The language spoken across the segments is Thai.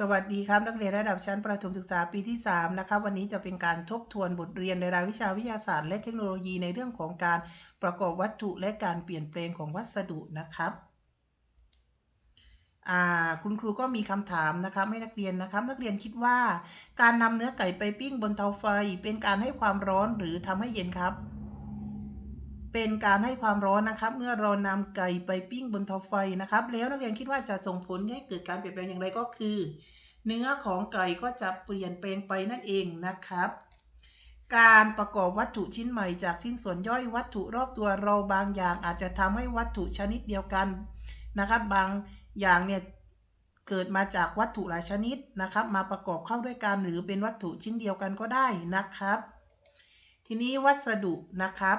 สวัสดีครับ นักเรียนระดับชั้นประถมศึกษาปีที่ 3 นะครับ วันนี้จะเป็นการทบทวนบทเรียนในรายวิชาวิทยาศาสตร์และเทคโนโลยีในเรื่องของการประกอบวัตถุและการเปลี่ยนแปลงของวัสดุนะครับคุณครูก็มีคำถามนะครับให้นักเรียนนะครับ นักเรียนคิดว่า การนำเนื้อไก่ไปปิ้งบนเตาไฟเป็นการให้ความร้อนหรือทำให้เย็นครับ เป็นการให้ความร้อนนะครับ เมื่อเรานำไก่ไปปิ้งบนเตาไฟนะครับ แล้วนักเรียนคิดว่าจะส่งผลให้เกิดการเปลี่ยนแปลงอย่างไรก็คือ เนื้อของไก่ก็จะเปลี่ยนแปลงไปนั่นเองนะครับ การประกอบวัตถุชิ้นใหม่จากชิ้นส่วนย่อยวัตถุรอบตัวเราบางอย่างอาจจะทำให้วัตถุชนิดเดียวกันนะครับ บางอย่างเนี่ยเกิดมาจากวัตถุหลายชนิดนะครับ มาประกอบเข้าด้วยกันหรือเป็นวัตถุชิ้นเดียวกันก็ได้นะครับ ทีนี้วัสดุนะครับ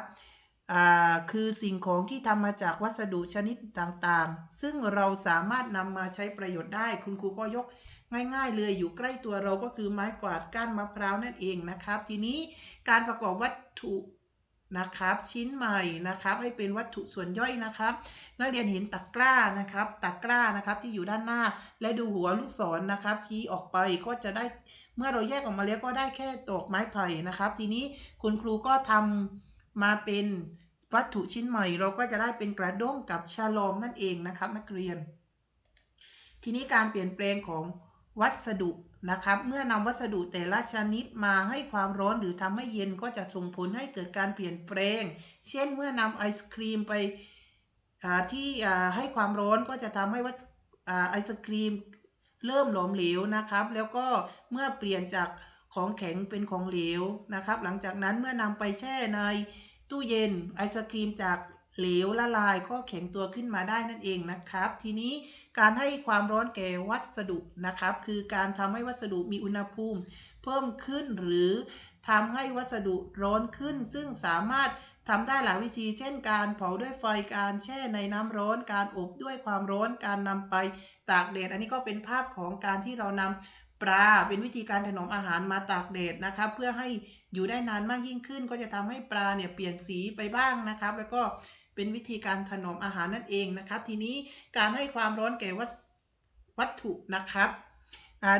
คือสิ่งของที่ทำมาจากวัสดุชนิดต่างๆ ซึ่งเราสามารถนำมาใช้ประโยชน์ได้ คุณครูก็ยกง่ายๆ เลยอยู่ใกล้ตัวเราก็คือไม้กวาดก้านมะพร้าวนั่นเองนะครับ ทีนี้การประกอบวัตถุนะครับชิ้นใหม่นะครับให้เป็นวัตถุส่วนย่อยนะครับ นักเรียนเห็นตะกร้านะครับตะกร้านะครับที่อยู่ด้านหน้า และดูหัวลูกศรนนะครับ ชี้ออกไปก็จะได้เมื่อเราแยกออกมาแล้วก็ได้แค่ตอกไม้ไผ่นะครับ ทีนี้คุณครูก็ทำ มาเป็นวัตถุชิ้นใหม่ เราก็จะได้เป็นกระด้งกับชาลอมนั่นเองนะครับนักเรียน ทีนี้การเปลี่ยนแปลงของวัสดุนะครับเมื่อนำวัสดุแต่ละชนิดมาให้ความร้อนหรือทำให้เย็นก็จะส่งผลให้เกิดการเปลี่ยนแปลง เช่นเมื่อนำไอศครีมไปที่ให้ความร้อนก็จะทำให้วัสไอศครีมเริ่มหลอมเหลวนะครับ แล้วก็เมื่อเปลี่ยนจากของแข็งเป็นของเหลวนะครับ หลังจากนั้นเมื่อนำไปแช่ใน ตู้เย็นไอศครีมจากเหลวละลายก็แข็งตัวขึ้นมาได้นั่นเองนะครับ ทีนี้การให้ความร้อนแก่วัสดุนะครับ คือการทำให้วัสดุมีอุณหภูมิ เพิ่มขึ้นหรือทำให้วัสดุร้อนขึ้น ซึ่งสามารถทำได้หลายวิธี เช่น การเผาด้วยไฟ การแช่ในน้ำร้อน การอบด้วยความร้อน การนำไปตากแดด อันนี้ก็เป็นภาพของการที่เรานำ ปลาเป็นวิธีการถนอมอาหารมาตากแดดนะครับเพื่อให้อยู่ได้นานมากยิ่งขึ้น ก็จะทำให้ปลาเนี่ยเปลี่ยนสีไปบ้างนะครับ แล้วก็เป็นวิธีการถนอมอาหารนั่นเองนะครับ ทีนี้การให้ความร้อนแก่วัตถุนะครับ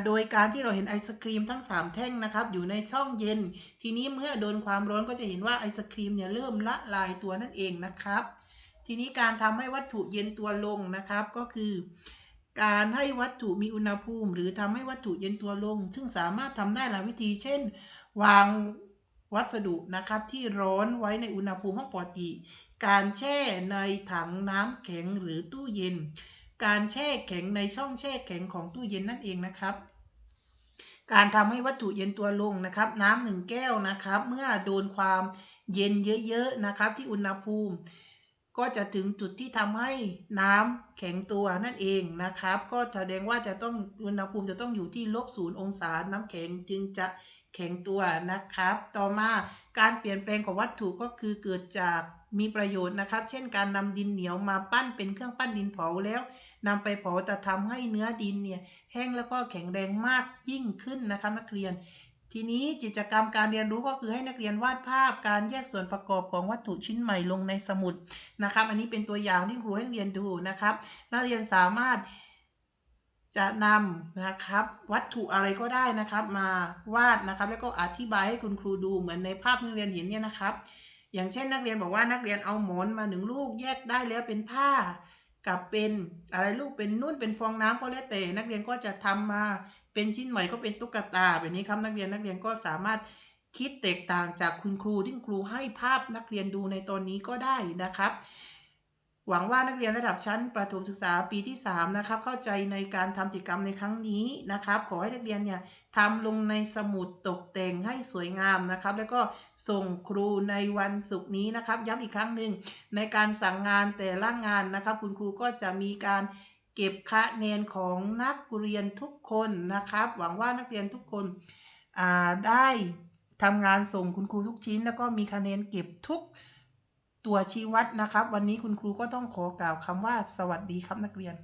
โดยการที่เราเห็นไอศครีมทั้ง 3 แท่งนะครับ อยู่ในช่องเย็น ทีนี้เมื่อโดนความร้อนก็จะเห็นว่าไอศครีมเนี่ยเริ่มละลายตัวนั่นเองนะครับ ทีนี้การทำให้วัตถุเย็นตัวลงนะครับก็คือ การให้วัตถุมีอุณหภูมิ หรือทำให้วัตถุเย็นตัวลง ซึ่งสามารถทำได้หลายวิธี เช่น วางวัสดุนะครับที่ร้อนไว้ในอุณหภูมิห้องปกติ การแช่ในถังน้ำแข็งหรือตู้เย็น การแช่แข็งในช่องแช่แข็งของตู้เย็นนั่นเองนะครับ การทำให้วัตถุเย็นตัวลงนะครับน้ำหนึ่งแก้วนะครับ เมื่อโดนความเย็นเยอะๆนะครับที่อุณหภูมิ ก็จะถึงจุดที่ทำให้น้ำแข็งตัวนั่นเองนะครับ ก็แสดงว่าจะต้องอุณหภูมิจะต้องอยู่ที่ลบศูนย์องศาน้ำแข็งจึงจะแข็งตัวนะครับ ต่อมาการเปลี่ยนแปลงของวัตถุก็คือเกิดจากมีประโยชน์นะครับ เช่นการนำดินเหนียวมาปั้นเป็นเครื่องปั้นดินเผาแล้วนำไปเผาจะทำให้เนื้อดินเนี่ยแห้งแล้วก็แข็งแรงมากยิ่งขึ้นนะครับนักเรียน ทีนี้กิจกรรมการเรียนรู้ก็คือให้นักเรียนวาดภาพการแยกส่วนประกอบของวัตถุชิ้นใหม่ลงในสมุดนะครับ อันนี้เป็นตัวอย่างที่ครูให้เรียนดูนะครับ นักเรียนสามารถจะนำนะครับ วัตถุอะไรก็ได้นะครับ มาวาดนะครับ แล้วก็อธิบายให้คุณครูดูเหมือนในภาพที่เรียนเห็นเนี่ยนะครับ อย่างเช่นนักเรียนบอกว่านักเรียนเอาหมอนมาหนึ่งลูกแยกได้แล้วเป็นผ้า กับเป็นอะไรลูกเป็นนุ่นเป็นฟองน้ำก็แล้วแต่ นักเรียนก็จะทำมาเป็นชิ้นใหม่ก็เป็นตุ๊กตาแบบนี้ครับนักเรียนนักเรียนก็สามารถคิดแตกต่างจากคุณครูที่ครูให้ภาพนักเรียนดูในตอนนี้ก็ได้นะครับ หวังว่านักเรียนระดับชั้นประถมศึกษาปีที่ 3 นะครับ เข้าใจในการทำกิจกรรมในครั้งนี้นะครับ ขอให้นักเรียนเนี่ยทำลงในสมุดตกแต่งให้สวยงามนะครับ แล้วก็ส่งครูในวันศุกร์นี้นะครับ ย้ำอีกครั้งหนึ่งในการสั่งงานแต่ละงานนะครับ คุณครูก็จะมีการเก็บคะแนนของนักเรียนทุกคนนะครับ หวังว่านักเรียนทุกคนได้ทำงานส่งคุณครูทุกชิ้น แล้วก็มีคะแนนเก็บทุก ตัวชี้วัดนะครับ วันนี้คุณครูก็ต้องขอกล่าวคำว่าสวัสดีครับนักเรียน